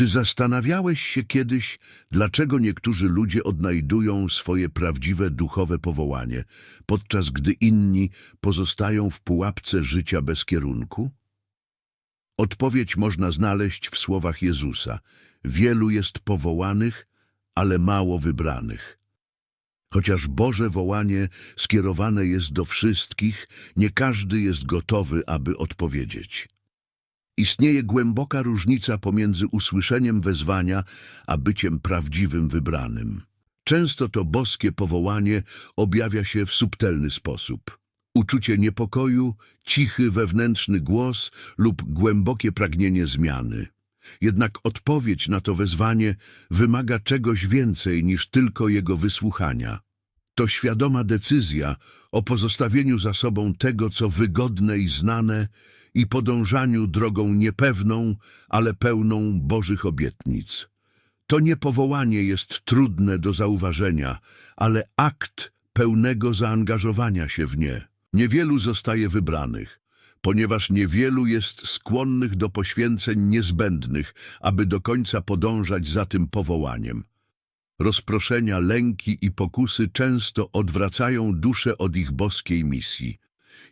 Czy zastanawiałeś się kiedyś, dlaczego niektórzy ludzie odnajdują swoje prawdziwe duchowe powołanie, podczas gdy inni pozostają w pułapce życia bez kierunku? Odpowiedź można znaleźć w słowach Jezusa. Wielu jest powołanych, ale mało wybranych. Chociaż Boże wołanie skierowane jest do wszystkich, nie każdy jest gotowy, aby odpowiedzieć. Istnieje głęboka różnica pomiędzy usłyszeniem wezwania, a byciem prawdziwym wybranym. Często to boskie powołanie objawia się w subtelny sposób. Uczucie niepokoju, cichy wewnętrzny głos lub głębokie pragnienie zmiany. Jednak odpowiedź na to wezwanie wymaga czegoś więcej niż tylko jego wysłuchania. To świadoma decyzja o pozostawieniu za sobą tego, co wygodne i znane i podążaniu drogą niepewną, ale pełną Bożych obietnic. To niepowołanie jest trudne do zauważenia, ale akt pełnego zaangażowania się w nie. Niewielu zostaje wybranych, ponieważ niewielu jest skłonnych do poświęceń niezbędnych, aby do końca podążać za tym powołaniem. Rozproszenia, lęki i pokusy często odwracają duszę od ich boskiej misji.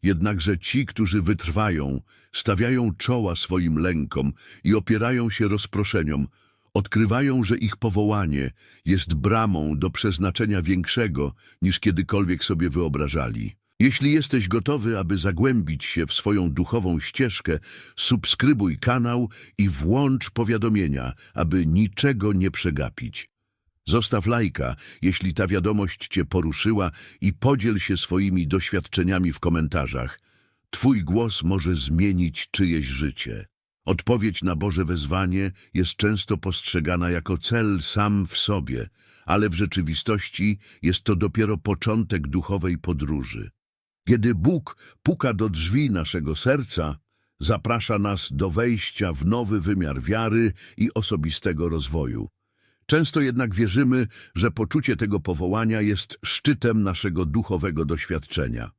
Jednakże ci, którzy wytrwają, stawiają czoła swoim lękom i opierają się rozproszeniom, odkrywają, że ich powołanie jest bramą do przeznaczenia większego niż kiedykolwiek sobie wyobrażali. Jeśli jesteś gotowy, aby zagłębić się w swoją duchową ścieżkę, subskrybuj kanał i włącz powiadomienia, aby niczego nie przegapić. Zostaw lajka, jeśli ta wiadomość Cię poruszyła i podziel się swoimi doświadczeniami w komentarzach. Twój głos może zmienić czyjeś życie. Odpowiedź na Boże wezwanie jest często postrzegana jako cel sam w sobie, ale w rzeczywistości jest to dopiero początek duchowej podróży. Kiedy Bóg puka do drzwi naszego serca, zaprasza nas do wejścia w nowy wymiar wiary i osobistego rozwoju. Często jednak wierzymy, że poczucie tego powołania jest szczytem naszego duchowego doświadczenia.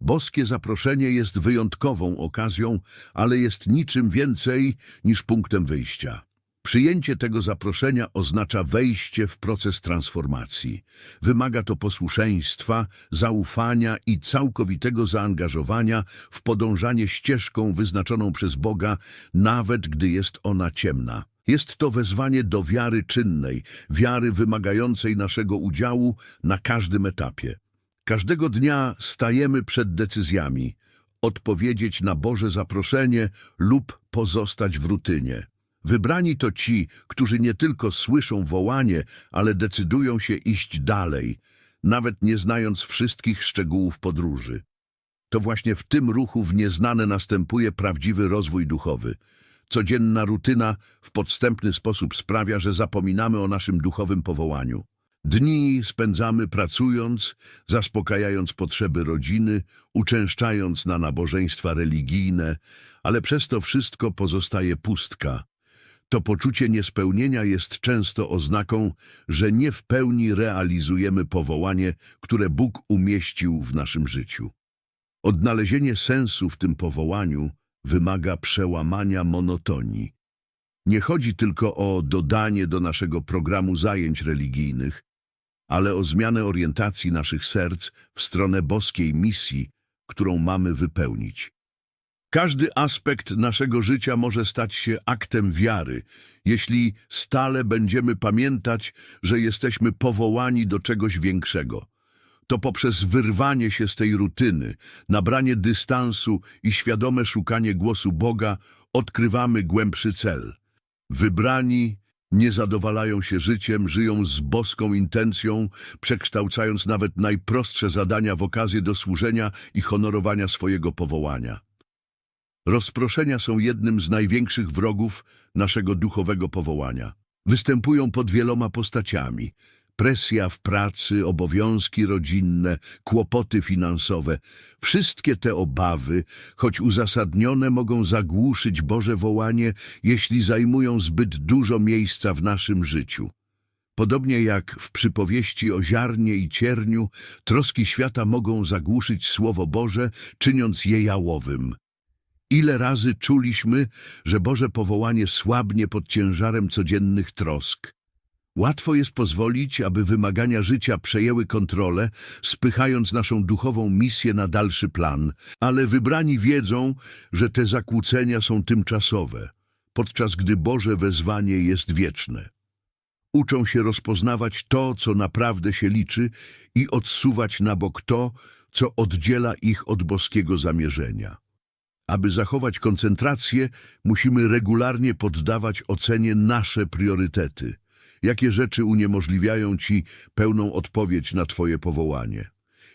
Boskie zaproszenie jest wyjątkową okazją, ale jest niczym więcej niż punktem wyjścia. Przyjęcie tego zaproszenia oznacza wejście w proces transformacji. Wymaga to posłuszeństwa, zaufania i całkowitego zaangażowania w podążanie ścieżką wyznaczoną przez Boga, nawet gdy jest ona ciemna. Jest to wezwanie do wiary czynnej, wiary wymagającej naszego udziału na każdym etapie. Każdego dnia stajemy przed decyzjami odpowiedzieć na Boże zaproszenie lub pozostać w rutynie. Wybrani to ci, którzy nie tylko słyszą wołanie, ale decydują się iść dalej, nawet nie znając wszystkich szczegółów podróży. To właśnie w tym ruchu w nieznane następuje prawdziwy rozwój duchowy. Codzienna rutyna w podstępny sposób sprawia, że zapominamy o naszym duchowym powołaniu. Dni spędzamy pracując, zaspokajając potrzeby rodziny, uczęszczając na nabożeństwa religijne, ale przez to wszystko pozostaje pustka. To poczucie niespełnienia jest często oznaką, że nie w pełni realizujemy powołanie, które Bóg umieścił w naszym życiu. Odnalezienie sensu w tym powołaniu wymaga przełamania monotonii. Nie chodzi tylko o dodanie do naszego programu zajęć religijnych, ale o zmianę orientacji naszych serc w stronę boskiej misji, którą mamy wypełnić. Każdy aspekt naszego życia może stać się aktem wiary, jeśli stale będziemy pamiętać, że jesteśmy powołani do czegoś większego. To poprzez wyrwanie się z tej rutyny, nabranie dystansu i świadome szukanie głosu Boga odkrywamy głębszy cel. Wybrani nie zadowalają się życiem, żyją z boską intencją, przekształcając nawet najprostsze zadania w okazję do służenia i honorowania swojego powołania. Rozproszenia są jednym z największych wrogów naszego duchowego powołania. Występują pod wieloma postaciami. Presja w pracy, obowiązki rodzinne, kłopoty finansowe. Wszystkie te obawy, choć uzasadnione, mogą zagłuszyć Boże wołanie, jeśli zajmują zbyt dużo miejsca w naszym życiu. Podobnie jak w przypowieści o ziarnie i cierniu, troski świata mogą zagłuszyć Słowo Boże, czyniąc je jałowym. Ile razy czuliśmy, że Boże powołanie słabnie pod ciężarem codziennych trosk. Łatwo jest pozwolić, aby wymagania życia przejęły kontrolę, spychając naszą duchową misję na dalszy plan, ale wybrani wiedzą, że te zakłócenia są tymczasowe, podczas gdy Boże wezwanie jest wieczne. Uczą się rozpoznawać to, co naprawdę się liczy i odsuwać na bok to, co oddziela ich od boskiego zamierzenia. Aby zachować koncentrację, musimy regularnie poddawać ocenie nasze priorytety. Jakie rzeczy uniemożliwiają Ci pełną odpowiedź na Twoje powołanie?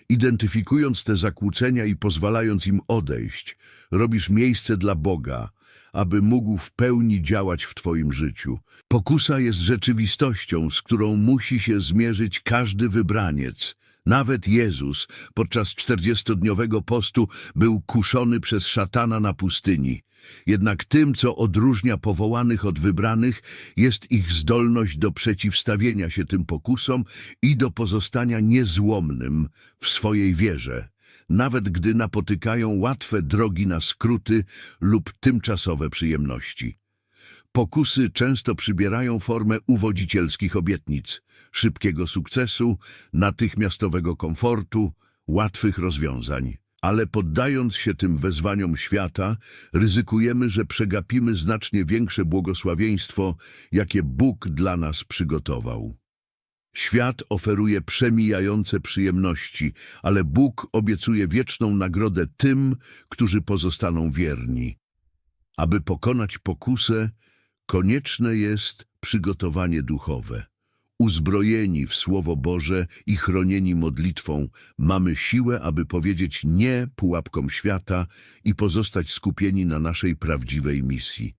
Identyfikując te zakłócenia i pozwalając im odejść, robisz miejsce dla Boga, aby mógł w pełni działać w Twoim życiu. Pokusa jest rzeczywistością, z którą musi się zmierzyć każdy wybraniec. Nawet Jezus podczas czterdziestodniowego postu był kuszony przez szatana na pustyni. Jednak tym, co odróżnia powołanych od wybranych, jest ich zdolność do przeciwstawienia się tym pokusom i do pozostania niezłomnym w swojej wierze, nawet gdy napotykają łatwe drogi na skróty lub tymczasowe przyjemności. Pokusy często przybierają formę uwodzicielskich obietnic, szybkiego sukcesu, natychmiastowego komfortu, łatwych rozwiązań. Ale poddając się tym wezwaniom świata, ryzykujemy, że przegapimy znacznie większe błogosławieństwo, jakie Bóg dla nas przygotował. Świat oferuje przemijające przyjemności, ale Bóg obiecuje wieczną nagrodę tym, którzy pozostaną wierni. Aby pokonać pokusę, konieczne jest przygotowanie duchowe. Uzbrojeni w Słowo Boże i chronieni modlitwą, mamy siłę, aby powiedzieć nie pułapkom świata i pozostać skupieni na naszej prawdziwej misji.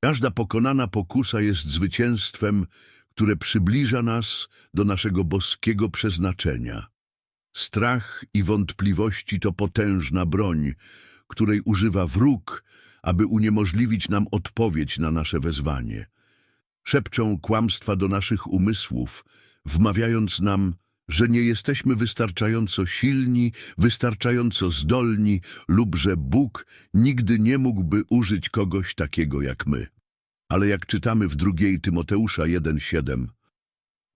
Każda pokonana pokusa jest zwycięstwem, które przybliża nas do naszego boskiego przeznaczenia. Strach i wątpliwości to potężna broń, której używa wróg, aby uniemożliwić nam odpowiedź na nasze wezwanie. Szepczą kłamstwa do naszych umysłów, wmawiając nam, że nie jesteśmy wystarczająco silni, wystarczająco zdolni lub że Bóg nigdy nie mógłby użyć kogoś takiego jak my. Ale jak czytamy w drugiej Tymoteusza 1,7,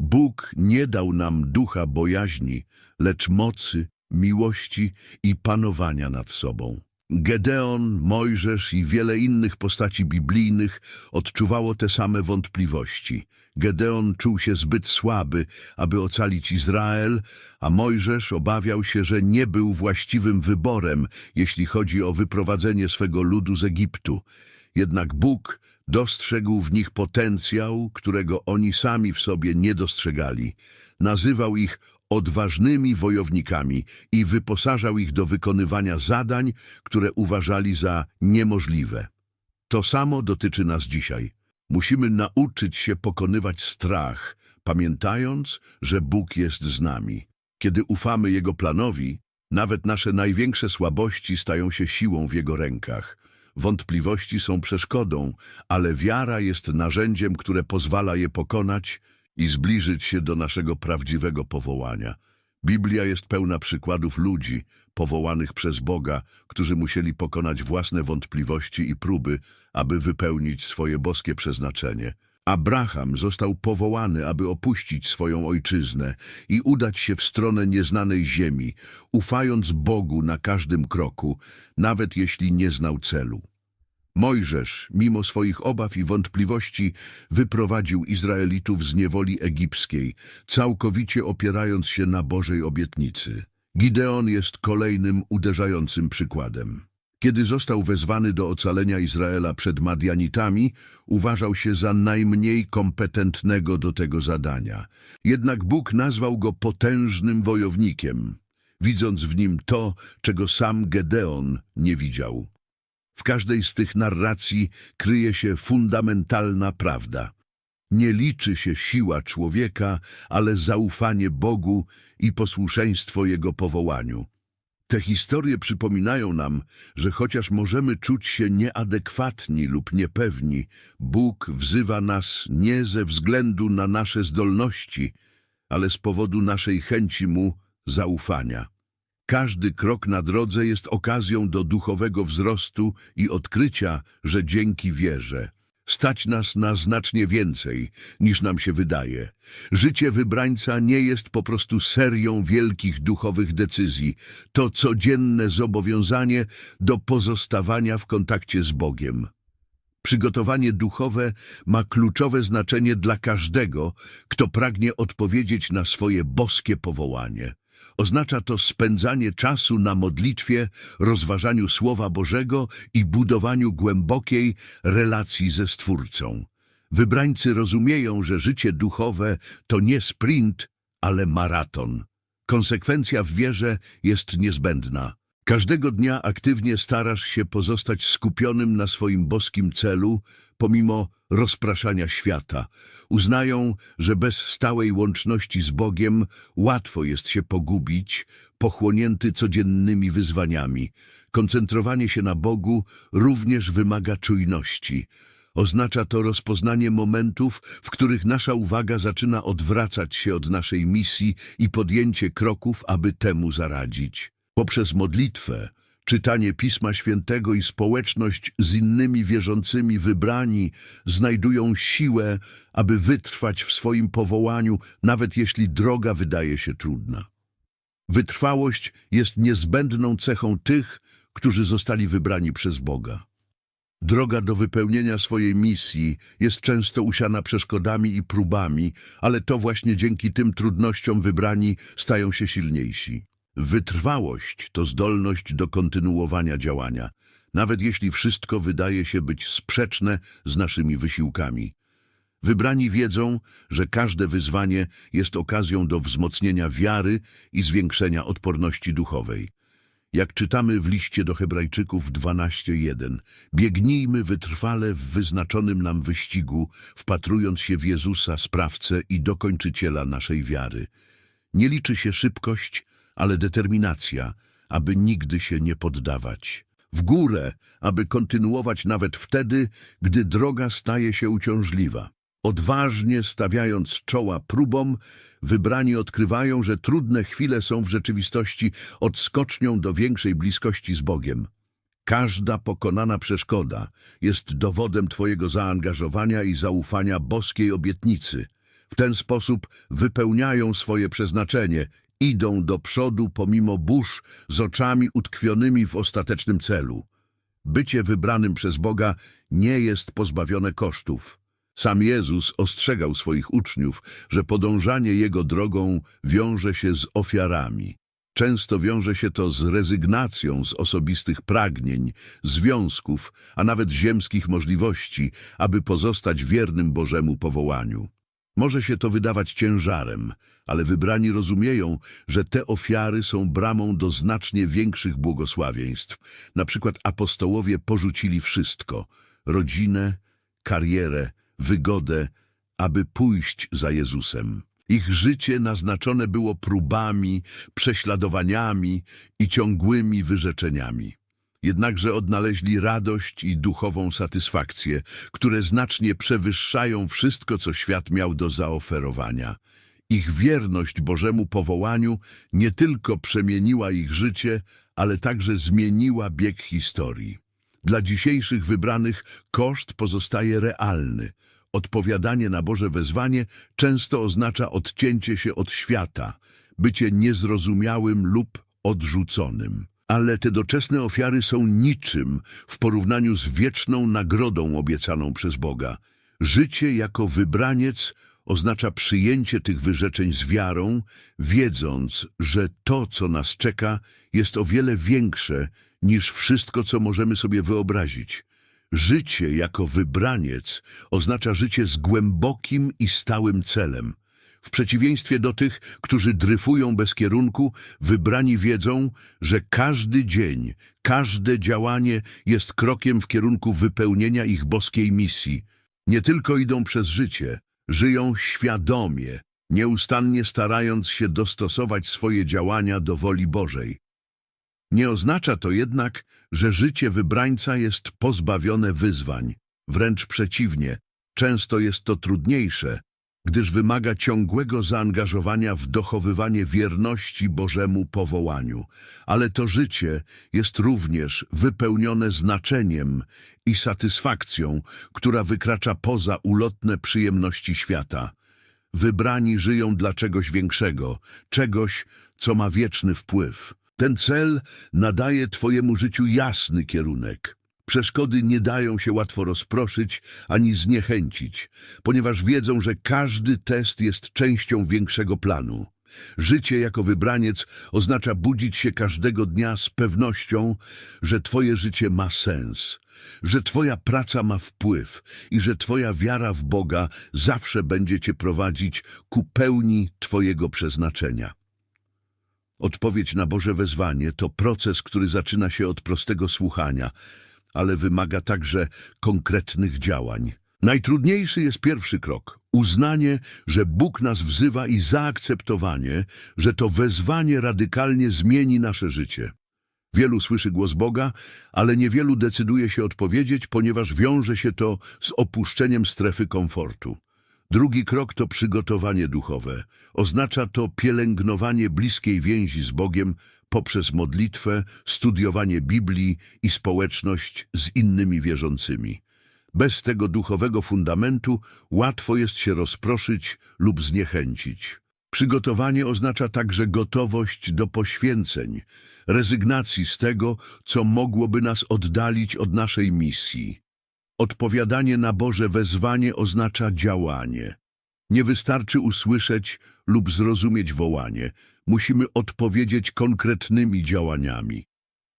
Bóg nie dał nam ducha bojaźni, lecz mocy, miłości i panowania nad sobą. Gedeon, Mojżesz i wiele innych postaci biblijnych odczuwało te same wątpliwości. Gedeon czuł się zbyt słaby, aby ocalić Izrael, a Mojżesz obawiał się, że nie był właściwym wyborem, jeśli chodzi o wyprowadzenie swego ludu z Egiptu. Jednak Bóg dostrzegł w nich potencjał, którego oni sami w sobie nie dostrzegali. Nazywał ich odważnymi wojownikami i wyposażał ich do wykonywania zadań, które uważali za niemożliwe. To samo dotyczy nas dzisiaj. Musimy nauczyć się pokonywać strach, pamiętając, że Bóg jest z nami. Kiedy ufamy Jego planowi, nawet nasze największe słabości stają się siłą w Jego rękach. Wątpliwości są przeszkodą, ale wiara jest narzędziem, które pozwala je pokonać i zbliżyć się do naszego prawdziwego powołania. Biblia jest pełna przykładów ludzi powołanych przez Boga, którzy musieli pokonać własne wątpliwości i próby, aby wypełnić swoje boskie przeznaczenie. Abraham został powołany, aby opuścić swoją ojczyznę i udać się w stronę nieznanej ziemi, ufając Bogu na każdym kroku, nawet jeśli nie znał celu. Mojżesz, mimo swoich obaw i wątpliwości, wyprowadził Izraelitów z niewoli egipskiej, całkowicie opierając się na Bożej obietnicy. Gideon jest kolejnym uderzającym przykładem. Kiedy został wezwany do ocalenia Izraela przed Madianitami, uważał się za najmniej kompetentnego do tego zadania. Jednak Bóg nazwał go potężnym wojownikiem, widząc w nim to, czego sam Gedeon nie widział. W każdej z tych narracji kryje się fundamentalna prawda. Nie liczy się siła człowieka, ale zaufanie Bogu i posłuszeństwo Jego powołaniu. Te historie przypominają nam, że chociaż możemy czuć się nieadekwatni lub niepewni, Bóg wzywa nas nie ze względu na nasze zdolności, ale z powodu naszej chęci Mu zaufania. Każdy krok na drodze jest okazją do duchowego wzrostu i odkrycia, że dzięki wierze stać nas na znacznie więcej, niż nam się wydaje. Życie wybrańca nie jest po prostu serią wielkich duchowych decyzji. To codzienne zobowiązanie do pozostawania w kontakcie z Bogiem. Przygotowanie duchowe ma kluczowe znaczenie dla każdego, kto pragnie odpowiedzieć na swoje boskie powołanie. Oznacza to spędzanie czasu na modlitwie, rozważaniu Słowa Bożego i budowaniu głębokiej relacji ze Stwórcą. Wybrańcy rozumieją, że życie duchowe to nie sprint, ale maraton. Konsekwencja w wierze jest niezbędna. Każdego dnia aktywnie starasz się pozostać skupionym na swoim boskim celu, pomimo rozpraszania świata. Uznają, że bez stałej łączności z Bogiem łatwo jest się pogubić, pochłonięty codziennymi wyzwaniami. Koncentrowanie się na Bogu również wymaga czujności. Oznacza to rozpoznanie momentów, w których nasza uwaga zaczyna odwracać się od naszej misji i podjęcie kroków, aby temu zaradzić. Poprzez modlitwę, czytanie Pisma Świętego i społeczność z innymi wierzącymi wybrani znajdują siłę, aby wytrwać w swoim powołaniu, nawet jeśli droga wydaje się trudna. Wytrwałość jest niezbędną cechą tych, którzy zostali wybrani przez Boga. Droga do wypełnienia swojej misji jest często usiana przeszkodami i próbami, ale to właśnie dzięki tym trudnościom wybrani stają się silniejsi. Wytrwałość to zdolność do kontynuowania działania, nawet jeśli wszystko wydaje się być sprzeczne z naszymi wysiłkami. Wybrani wiedzą, że każde wyzwanie jest okazją do wzmocnienia wiary i zwiększenia odporności duchowej. Jak czytamy w liście do Hebrajczyków 12:1, biegnijmy wytrwale w wyznaczonym nam wyścigu, wpatrując się w Jezusa, sprawcę i dokończyciela naszej wiary. Nie liczy się szybkość, ale determinacja, aby nigdy się nie poddawać. W górę, aby kontynuować nawet wtedy, gdy droga staje się uciążliwa. Odważnie stawiając czoła próbom, wybrani odkrywają, że trudne chwile są w rzeczywistości odskocznią do większej bliskości z Bogiem. Każda pokonana przeszkoda jest dowodem Twojego zaangażowania i zaufania boskiej obietnicy. W ten sposób wypełniają swoje przeznaczenie, idą do przodu pomimo burz z oczami utkwionymi w ostatecznym celu. Bycie wybranym przez Boga nie jest pozbawione kosztów. Sam Jezus ostrzegał swoich uczniów, że podążanie Jego drogą wiąże się z ofiarami. Często wiąże się to z rezygnacją z osobistych pragnień, związków, a nawet ziemskich możliwości, aby pozostać wiernym Bożemu powołaniu. Może się to wydawać ciężarem, ale wybrani rozumieją, że te ofiary są bramą do znacznie większych błogosławieństw. Na przykład apostołowie porzucili wszystko – rodzinę, karierę, wygodę, aby pójść za Jezusem. Ich życie naznaczone było próbami, prześladowaniami i ciągłymi wyrzeczeniami. Jednakże odnaleźli radość i duchową satysfakcję, które znacznie przewyższają wszystko, co świat miał do zaoferowania. Ich wierność Bożemu powołaniu nie tylko przemieniła ich życie, ale także zmieniła bieg historii. Dla dzisiejszych wybranych koszt pozostaje realny. Odpowiadanie na Boże wezwanie często oznacza odcięcie się od świata, bycie niezrozumiałym lub odrzuconym. Ale te doczesne ofiary są niczym w porównaniu z wieczną nagrodą obiecaną przez Boga. Życie jako wybraniec oznacza przyjęcie tych wyrzeczeń z wiarą, wiedząc, że to, co nas czeka, jest o wiele większe niż wszystko, co możemy sobie wyobrazić. Życie jako wybraniec oznacza życie z głębokim i stałym celem. W przeciwieństwie do tych, którzy dryfują bez kierunku, wybrani wiedzą, że każdy dzień, każde działanie jest krokiem w kierunku wypełnienia ich boskiej misji. Nie tylko idą przez życie, żyją świadomie, nieustannie starając się dostosować swoje działania do woli Bożej. Nie oznacza to jednak, że życie wybrańca jest pozbawione wyzwań. Wręcz przeciwnie, często jest to trudniejsze, gdyż wymaga ciągłego zaangażowania w dochowywanie wierności Bożemu powołaniu. Ale to życie jest również wypełnione znaczeniem i satysfakcją, która wykracza poza ulotne przyjemności świata. Wybrani żyją dla czegoś większego, czegoś, co ma wieczny wpływ. Ten cel nadaje Twojemu życiu jasny kierunek. Przeszkody nie dają się łatwo rozproszyć ani zniechęcić, ponieważ wiedzą, że każdy test jest częścią większego planu. Życie jako wybraniec oznacza budzić się każdego dnia z pewnością, że Twoje życie ma sens, że Twoja praca ma wpływ i że Twoja wiara w Boga zawsze będzie Cię prowadzić ku pełni Twojego przeznaczenia. Odpowiedź na Boże wezwanie to proces, który zaczyna się od prostego słuchania, ale wymaga także konkretnych działań. Najtrudniejszy jest pierwszy krok uznanie, że Bóg nas wzywa i zaakceptowanie, że to wezwanie radykalnie zmieni nasze życie. Wielu słyszy głos Boga, ale niewielu decyduje się odpowiedzieć, ponieważ wiąże się to z opuszczeniem strefy komfortu. Drugi krok to przygotowanie duchowe. Oznacza to pielęgnowanie bliskiej więzi z Bogiem poprzez modlitwę, studiowanie Biblii i społeczność z innymi wierzącymi. Bez tego duchowego fundamentu łatwo jest się rozproszyć lub zniechęcić. Przygotowanie oznacza także gotowość do poświęceń, rezygnacji z tego, co mogłoby nas oddalić od naszej misji. Odpowiadanie na Boże wezwanie oznacza działanie. Nie wystarczy usłyszeć lub zrozumieć wołanie. Musimy odpowiedzieć konkretnymi działaniami.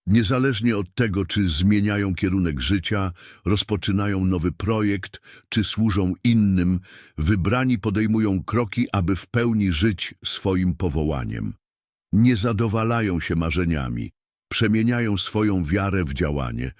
Niezależnie od tego, czy zmieniają kierunek życia, rozpoczynają nowy projekt, czy służą innym, wybrani podejmują kroki, aby w pełni żyć swoim powołaniem. Nie zadowalają się marzeniami, przemieniają swoją wiarę w działanie.